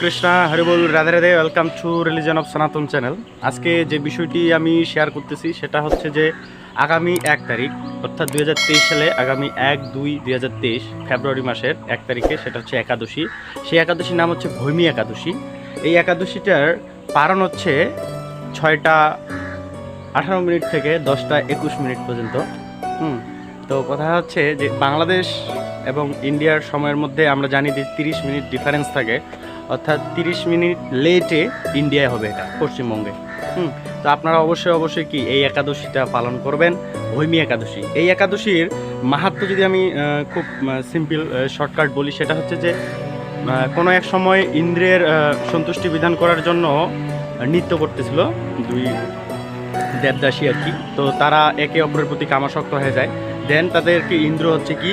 Krishna, horrible Radhe Radhe welcome to religion of Sanatan channel আজকে যে বিষয়টি আমি শেয়ার করতেছি, সেটা হচ্ছে যে আগামী এক তারিখ, অর্থাৎ দুই হাজার তেইশ সালে আগামী এক দুই দুই হাজার তেইশ ফেব্রুয়ারি মাসের এক তারিখে, সেটা হচ্ছে একাদশী। সেই একাদশীর নাম হচ্ছে ভৈমী একাদশী। এই একাদশীটার পারণ হচ্ছে ছয়টা আঠারো মিনিট থেকে দশটা একুশ মিনিট পর্যন্ত। হুম, তো কথা হচ্ছে যে বাংলাদেশ এবং ইন্ডিয়ার সময়ের মধ্যে আমরা জানি যে তিরিশ মিনিট ডিফারেন্স থাকে। অর্থাৎ তিরিশ মিনিট লেটে ইন্ডিয়ায় হবে এটা, পশ্চিমবঙ্গে। হুম, তো আপনারা অবশ্যই অবশ্যই কি এই একাদশীটা পালন করবেন? ভৈমী একাদশী। এই একাদশীর মাহাত্ম যদি আমি খুব সিম্পল শর্টকাট বলি, সেটা হচ্ছে যে কোনো এক সময় ইন্দ্রের সন্তুষ্টি বিধান করার জন্য নৃত্য করতেছিল দুই দেবদাসী আর কি। তো তারা একে অপরের প্রতি কামাসক্ত হয়ে যায়। দেন তাদেরকে ইন্দ্র হচ্ছে কি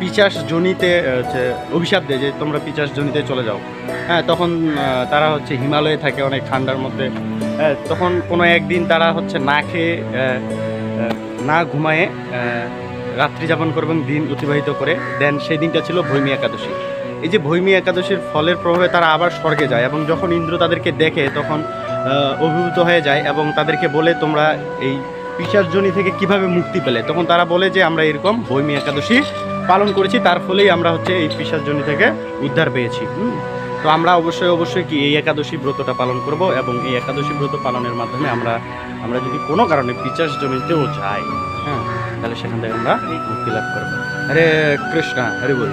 পিচাস জনিতে হচ্ছে অভিশাপ দেয় যে তোমরা পিচাস জনিতে চলে যাও। হ্যাঁ তখন তারা হচ্ছে হিমালয়ে থাকে অনেক ঠান্ডার মধ্যে। হ্যাঁ, তখন কোনো একদিন তারা হচ্ছে না খেয়ে না ঘুমায়ে রাত্রি যাপন করে এবং দিন অতিবাহিত করে। দেন সেই দিনটা ছিল ভৈমী একাদশী। এই যে ভৈমী একাদশীর ফলের প্রভাবে তারা আবার স্বর্গে যায় এবং যখন ইন্দ্র তাদেরকে দেখে তখন অভিভূত হয়ে যায় এবং তাদেরকে বলে তোমরা এই পিসার্জনী থেকে কীভাবে মুক্তি পেলে। তখন তারা বলে যে, আমরা এরকম ভৈমী একাদশী পালন করেছি, তার ফলেই আমরা হচ্ছে এই পিসার্জনী থেকে উদ্ধার পেয়েছি। তো আমরা অবশ্যই অবশ্যই কি এই একাদশী ব্রতটা পালন করব এবং এই একাদশী ব্রত পালনের মাধ্যমে আমরা আমরা যদি কোনো কারণে পিচাস জমিতেও যাই হ্যাঁ তাহলে সেখান থেকে আমরা মুক্তি লাভ করব। হরে কৃষ্ণা, হরি বল।